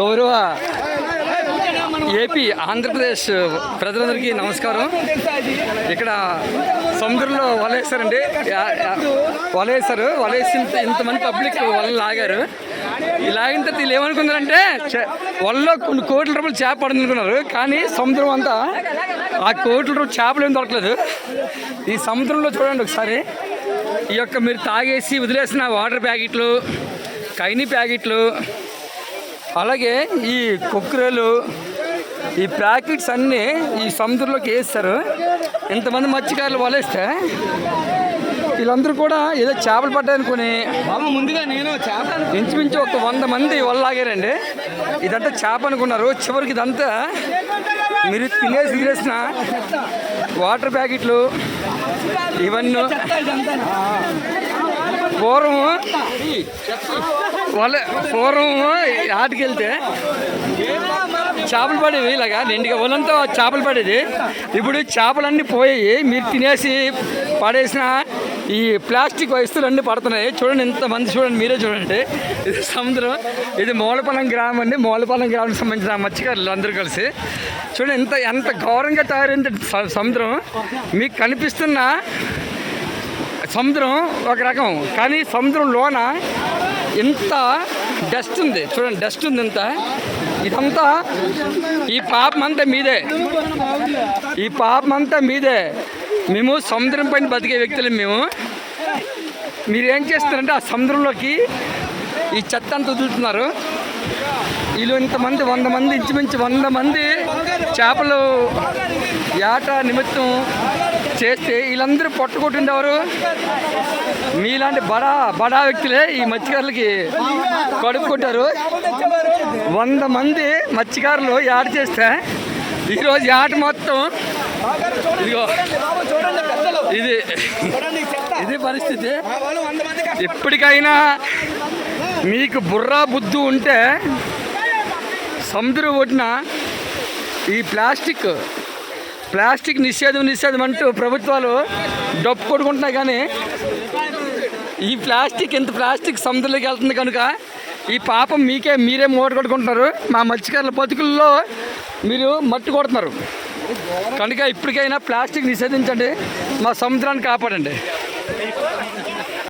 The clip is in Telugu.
గౌరవ ఏపీ ఆంధ్రప్రదేశ్ ప్రజలందరికీ నమస్కారం. ఇక్కడ సముద్రంలో వలేసారండి. వలేసారు. వలేసి ఇంత- ఇంతమంది పబ్లిక్ వల లాగారు. లాగిన తర్వాత వీళ్ళు ఏమనుకున్నారంటే చే- వలలో కొన్ని కోట్ల రూపాయలు చేప పడింది అనుకున్నారు. కానీ సముద్రం అంతా ఆ కోట్ల రూపాయలు చేపలు ఏం దొరకలేదు. ఈ సముద్రంలో చూడండి ఒకసారి. ఈ యొక్క మీరు తాగేసి వదిలేసిన వాటర్ ప్యాకెట్లు కైని ప్యాకెట్లు అలాగే ఈ కుక్కరేలు ఈ ప్యాకెట్స్ అన్నీ ఈ సముద్రంలోకి వేస్తారు. ఇంతమంది మత్స్యకారులు వలేస్తే వీళ్ళందరూ కూడా ఏదో చేపలు బాబు ముందుగా నేను చేప ఇంచుమించు ఒక వంద మంది వల్లాగారండి. ఇదంతా చేప అనుకున్నారు. చివరికి ఇదంతా మీరు తినేసి తినేసిన వాటర్ ప్యాకెట్లు ఇవన్నీ పూర్వం వాళ్ళ పూర్వం ఆటకి చేపలు పడేవి ఇలాగా. నిండుగా ఒళ్ళంతా చేపలు పడేది. ఇప్పుడు చేపలన్నీ పోయాయి. మీరు తినేసి పడేసిన ఈ ప్లాస్టిక్ వస్తువులు అన్నీ పడుతున్నాయి. చూడండి ఇంతమంది చూడండి మీరే చూడండి. ఇది సముద్రం. ఇది మూలపాలెం గ్రామం అండి. మూలపాలెం గ్రామానికి సంబంధించిన మత్స్యకారులు అందరూ కలిసి. చూడండి ఎంత ఎంత ఘోరంగా తయారైంది సముద్రం. మీకు కనిపిస్తున్న సముద్రం ఒక రకం. కానీ సముద్రం లోన ఇంత డస్ట్ ఉంది. చూడండి డస్ట్ ఉంది ఇంత. ఇదంతా ఈ పాపం అంతా మీదే. ఈ పాపం అంతా మీదే. మేము సముద్రం పైన బతికే వ్యక్తులు మేము. మీరు ఏం చేస్తారంటే ఆ సముద్రంలోకి ఈ చెత్త అంతా వదులుతున్నారు వీళ్ళు ఇంతమంది వంద మంది ఇంచుమించు వంద మంది చేపలు ఏట నిమిత్తం చేస్తే వీళ్ళందరూ పట్టుకుంటుండేవారు మీలాంటి బడా బడా వ్యక్తులే ఈ మత్స్యకారులకి కడుక్కుంటారు వంద మంది మత్స్యకారులు యాట చేస్తే ఈరోజు ఆట మొత్తం ఇదిగో ఇది ఇది పరిస్థితి. ఎప్పటికైనా మీకు బుర్రా బుద్ధు ఉంటే సముద్రం ఒడ్డున ఈ ప్లాస్టిక్ ప్లాస్టిక్ నిషేధం నిషేధం అంటూ ప్రభుత్వాలు డప్పు కొడుకుంటున్నాయి కానీ ఈ ప్లాస్టిక్ ఎంత ప్లాస్టిక్ సముద్రంలోకి వెళ్తుంది కనుక ఈ పాపం మీకే మీరే మూట కొట్టుకుంటున్నారు. మా మత్స్యకారుల బతుకుల్లో మీరు మట్టి కొడుతున్నారు. కనుక ఇప్పటికైనా ప్లాస్టిక్ నిషేధించండి. మా సముద్రాన్ని కాపాడండి.